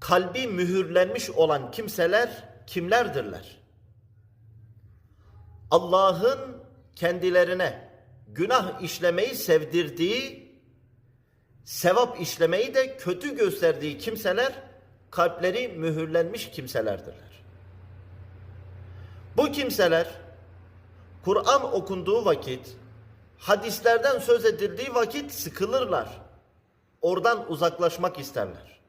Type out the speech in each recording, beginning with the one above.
kalbi mühürlenmiş olan kimseler kimlerdirler? Allah'ın kendilerine günah işlemeyi sevdirdiği, sevap işlemeyi de kötü gösterdiği kimseler kalpleri mühürlenmiş kimselerdirler. Bu kimseler Kur'an okunduğu vakit, hadislerden söz edildiği vakit sıkılırlar. Oradan uzaklaşmak isterler.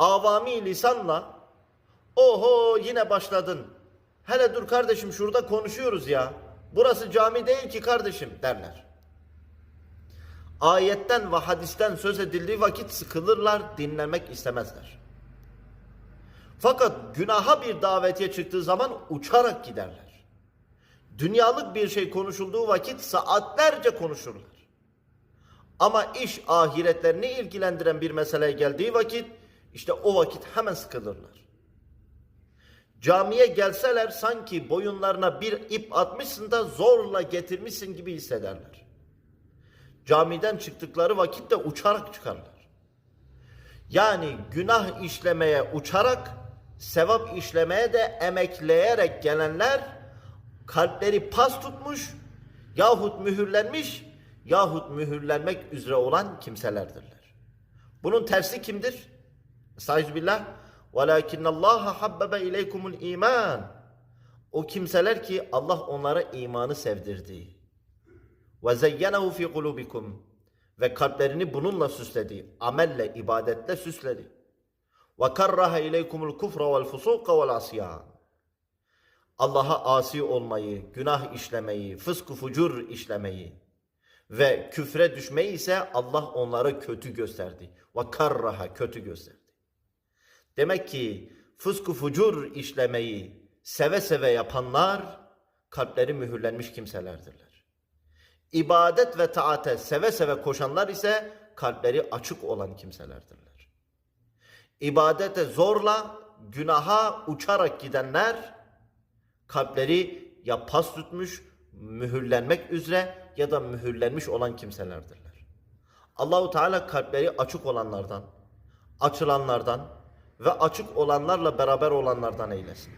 Avami lisanla oho yine başladın. Hele dur kardeşim şurada konuşuyoruz ya. Burası cami değil ki kardeşim derler. Ayetten ve hadisten söz edildiği vakit sıkılırlar, dinlemek istemezler. Fakat günaha bir davetiye çıktığı zaman uçarak giderler. Dünyalık bir şey konuşulduğu vakit saatlerce konuşurlar. Ama iş ahiretlerini ilgilendiren bir meseleye geldiği vakit işte o vakit hemen sıkılırlar. Camiye gelseler sanki boyunlarına bir ip atmışsın da zorla getirmişsin gibi hissederler. Camiden çıktıkları vakitte uçarak çıkarlar. Yani günah işlemeye uçarak, sevap işlemeye de emekleyerek gelenler kalpleri pas tutmuş yahut mühürlenmiş yahut mühürlenmek üzere olan kimselerdirler. Bunun tersi kimdir? Estağfirullah. وَلَكِنَّ اللّٰهَ حَبَّبَ اِلَيْكُمُ الْا۪يمَانِ O kimseler ki Allah onlara imanı sevdirdi. وَزَيَّنَهُ فِي قُلُوبِكُمْ Ve kalplerini bununla süsledi. Amelle, ibadetle süsledi. وَكَرَّهَ اِلَيْكُمُ الْكُفْرَ وَالْفُسُوقَ وَالْعَصِيَانِ Allah'a asi olmayı, günah işlemeyi, fısk fucur işlemeyi ve küfre düşmeyi ise Allah onlara kötü gösterdi. Ve karraha kötü gösterdi. Demek ki fısk fucur işlemeyi seve seve yapanlar kalpleri mühürlenmiş kimselerdirler. İbadet ve taate seve seve koşanlar ise kalpleri açık olan kimselerdirler. İbadete zorla günaha uçarak gidenler kalpleri ya pas tutmuş, mühürlenmek üzere ya da mühürlenmiş olan kimselerdirler. Allahu Teala kalpleri açık olanlardan, açılanlardan ve açık olanlarla beraber olanlardan eylesin.